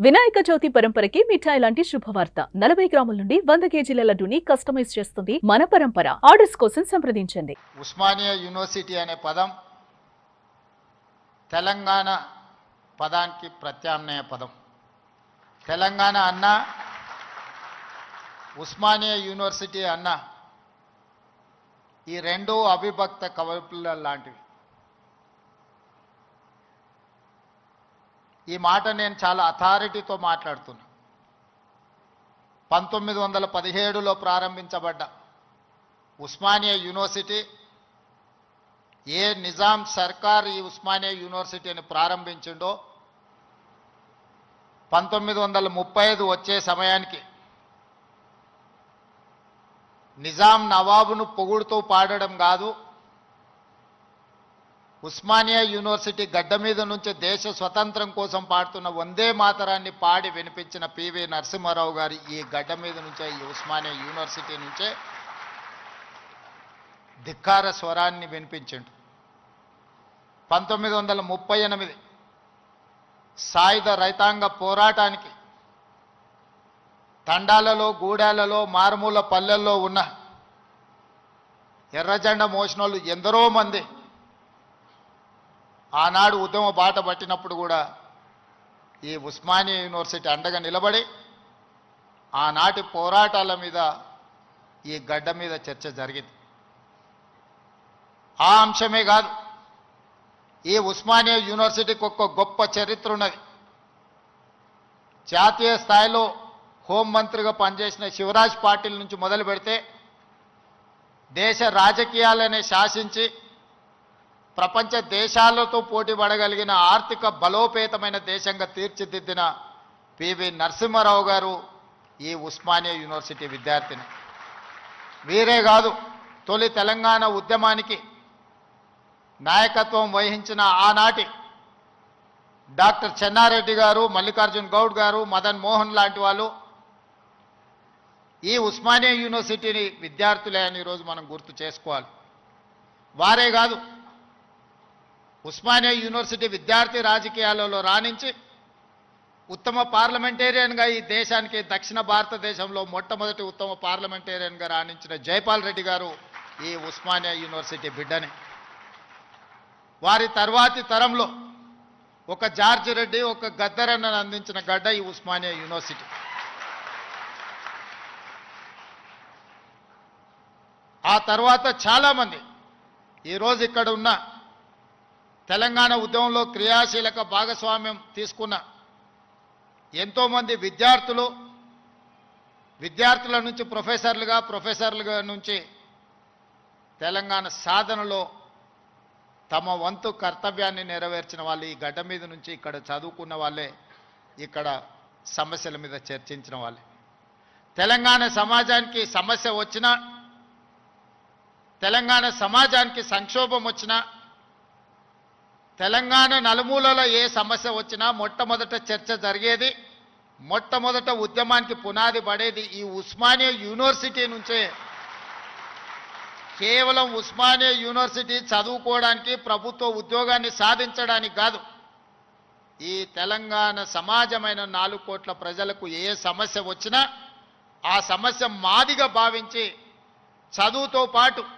వినాయక చవితి పరంపరకి మిఠాయి లాంటి శుభవార్త. నలభై గ్రాముల నుండి వంద కేజీల లడ్డూని కస్టమైజ్ చేస్తుంది మన పరంపర. ఆర్డర్స్ కోసం సంప్రదించండి. ఉస్మానియా యూనివర్సిటీ అనే పదం తెలంగాణ పదానికి ప్రత్యామ్నాయ పదం. తెలంగాణ అన్న ఉస్మానియా యూనివర్సిటీ అన్న ఈ రెండు అవిభక్త కవపుల లాంటివి. ఈ మాట నేను చాలా అథారిటీతో మాట్లాడుతున్నా. పంతొమ్మిది వందల పదిహేడులో ప్రారంభించబడ్డ ఉస్మానియా యూనివర్సిటీ ఏ నిజాం సర్కార్ ఈ ఉస్మానియా యూనివర్సిటీని ప్రారంభించిండో పంతొమ్మిది వందల ముప్పై ఐదు వచ్చే సమయానికి నిజాం నవాబును పొగుడుతూ పాడడం కాదు ఉస్మానియా యూనివర్సిటీ గడ్డ మీద నుంచి దేశ స్వతంత్రం కోసం పాడుతున్న వందే మాతరాన్ని పాడి వినిపించిన పివి నరసింహారావు గారి ఈ గడ్డ మీద నుంచే ఈ ఉస్మానియా యూనివర్సిటీ నుంచే ధిక్కార స్వరాన్ని వినిపించిండు. పంతొమ్మిది వందల ముప్పై ఎనిమిది సాయుధ రైతాంగ పోరాటానికి తండాలలో గూడాలలో మారుమూల పల్లెల్లో ఉన్న ఎర్రజెండ మోసినోళ్ళు ఎందరో మంది ఆనాడు ఉద్యమ బాట పట్టినప్పుడు కూడా ఈ ఉస్మానియా యూనివర్సిటీ అండగా నిలబడి ఆనాటి పోరాటాల మీద ఈ గడ్డ మీద చర్చ జరిగింది. ఆ అంశమే కాదు ఈ ఉస్మానియా యూనివర్సిటీకి ఒక గొప్ప చరిత్ర ఉన్నది. జాతీయ స్థాయిలో హోంమంత్రిగా పనిచేసిన శివరాజ్ పాటిల్ నుంచి మొదలు పెడితే దేశ రాజకీయాలనే శాసించి ప్రపంచ దేశాలతో పోటీ పడగలిగిన ఆర్థిక బలోపేతమైన దేశంగా తీర్చిదిద్దిన పివి నరసింహారావు గారు ఈ ఉస్మానియా యూనివర్సిటీ విద్యార్థిని. వీరే కాదు తొలి తెలంగాణ ఉద్యమానికి నాయకత్వం వహించిన ఆనాటి డాక్టర్ చెన్నారెడ్డి గారు మల్లికార్జున్ గౌడ్ గారు మదన్ మోహన్ లాంటి వాళ్ళు ఈ ఉస్మానియా యూనివర్సిటీని విద్యార్థులే అని ఈరోజు మనం గుర్తు చేసుకోవాలి. వారే కాదు ఉస్మానియా యూనివర్సిటీ విద్యార్థి రాజకీయాలలో రాణించి ఉత్తమ పార్లమెంటేరియన్గా ఈ దేశానికి దక్షిణ భారతదేశంలో మొట్టమొదటి ఉత్తమ పార్లమెంటేరియన్గా రాణించిన జైపాల్ రెడ్డి గారు ఈ ఉస్మానియా యూనివర్సిటీ బిడ్డని. వారి తర్వాతి తరంలో ఒక జార్జ్ రెడ్డి ఒక గద్దరన్నను అందించిన గడ్డ ఈ ఉస్మానియా యూనివర్సిటీ. ఆ తర్వాత చాలామంది ఈరోజు ఇక్కడ ఉన్న తెలంగాణ ఉద్యమంలో క్రియాశీలక భాగస్వామ్యం తీసుకున్న ఎంతోమంది విద్యార్థులు విద్యార్థుల నుంచి ప్రొఫెసర్లుగా ప్రొఫెసర్లుగా నుంచి తెలంగాణ సాధనలో తమ వంతు కర్తవ్యాన్ని నెరవేర్చిన వాళ్ళు ఈ గడ్డ మీద నుంచి ఇక్కడ చదువుకున్న వాళ్ళే ఇక్కడ సమస్యల మీద చర్చించిన వాళ్ళే. తెలంగాణ సమాజానికి సమస్య వచ్చినా తెలంగాణ సమాజానికి సంక్షోభం వచ్చినా తెలంగాణ నలుమూలలో ఏ సమస్య వచ్చినా మొట్టమొదట చర్చ జరిగేది మొట్టమొదట ఉద్యమానికి పునాది పడేది ఈ ఉస్మానియా యూనివర్సిటీ నుంచే. కేవలం ఉస్మానియా యూనివర్సిటీ చదువుకోవడానికి ప్రభుత్వ ఉద్యోగాన్ని సాధించడానికి కాదు. ఈ తెలంగాణ సమాజమైన నాలుగు కోట్ల ప్రజలకు ఏ సమస్య వచ్చినా ఆ సమస్య మాదిగా భావించి చదువుతో పాటు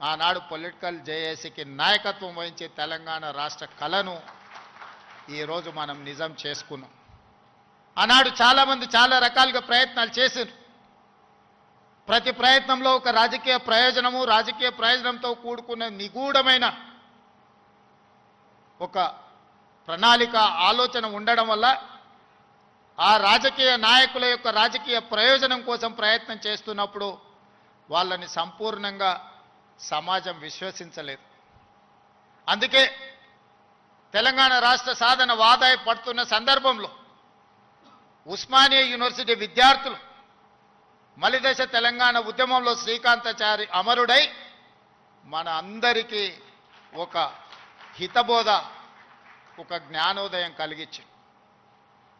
ఆనాడు పొలిటికల్ జేఏసీకి నాయకత్వం వహించి తెలంగాణ రాష్ట్ర కళను ఈరోజు మనం నిజం చేసుకున్నాం. ఆనాడు చాలామంది చాలా రకాలుగా ప్రయత్నాలు చేశారు. ప్రతి ప్రయత్నంలో ఒక రాజకీయ ప్రయోజనము రాజకీయ ప్రయోజనంతో కూడుకున్న నిగూఢమైన ఒక ప్రణాళిక ఆలోచన ఉండడం వల్ల ఆ రాజకీయ నాయకుల యొక్క రాజకీయ ప్రయోజనం కోసం ప్రయత్నం చేస్తున్నప్పుడు వాళ్ళని సంపూర్ణంగా సమాజం విశ్వసించలేదు. అందుకే తెలంగాణ రాష్ట్ర సాధన వాదాయ పడుతున్న సందర్భంలో ఉస్మానియా యూనివర్సిటీ విద్యార్థులు మలిదశ తెలంగాణ ఉద్యమంలో శ్రీకాంతాచారి అమరుడై మన అందరికీ ఒక హితబోధ ఒక జ్ఞానోదయం కలిగించి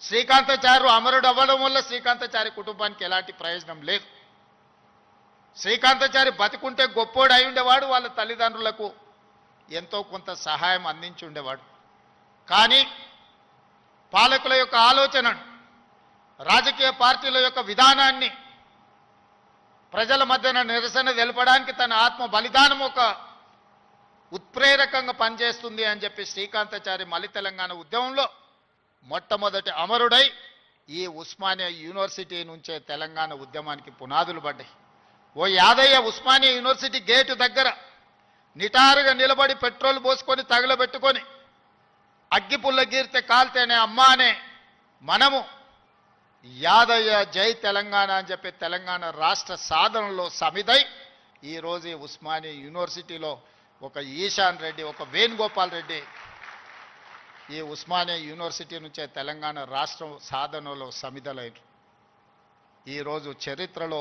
శ్రీకాంతాచార్య అమరుడు అవ్వడం వల్ల శ్రీకాంతాచారి కుటుంబానికి ఎలాంటి ప్రయోజనం లేదు. శ్రీకాంతాచారి బతికుంటే గొప్పోడు అయి ఉండేవాడు వాళ్ళ తల్లిదండ్రులకు ఎంతో కొంత సహాయం అందించి ఉండేవాడు. కానీ పాలకుల యొక్క ఆలోచనను రాజకీయ పార్టీల యొక్క విధానాన్ని ప్రజల మధ్యన నిరసన తెలపడానికి తన ఆత్మ బలిదానం ఒక ఉత్ప్రేరకంగా పనిచేస్తుంది అని చెప్పి శ్రీకాంతాచారి మలి తెలంగాణ ఉద్యమంలో మొట్టమొదటి అమరుడై ఈ ఉస్మానియా యూనివర్సిటీ నుంచే తెలంగాణ ఉద్యమానికి పునాదులు పడ్డాయి. ఓ యాదయ్య ఉస్మానియా యూనివర్సిటీ గేటు దగ్గర నిటారుగా నిలబడి పెట్రోల్ పోసుకొని తగలబెట్టుకొని అగ్గిపుల్ల గీరితే కాల్తేనే అమ్మ అనే మనము యాదయ్య జై తెలంగాణ అని చెప్పి తెలంగాణ రాష్ట్ర సాధనలో సమిదై ఈరోజు ఉస్మానియా యూనివర్సిటీలో ఒక ఈశాన్ రెడ్డి ఒక వేణుగోపాల్ రెడ్డి ఈ ఉస్మానియా యూనివర్సిటీ నుంచే తెలంగాణ రాష్ట్రం సాధనలో సమిదలైన ఈరోజు చరిత్రలో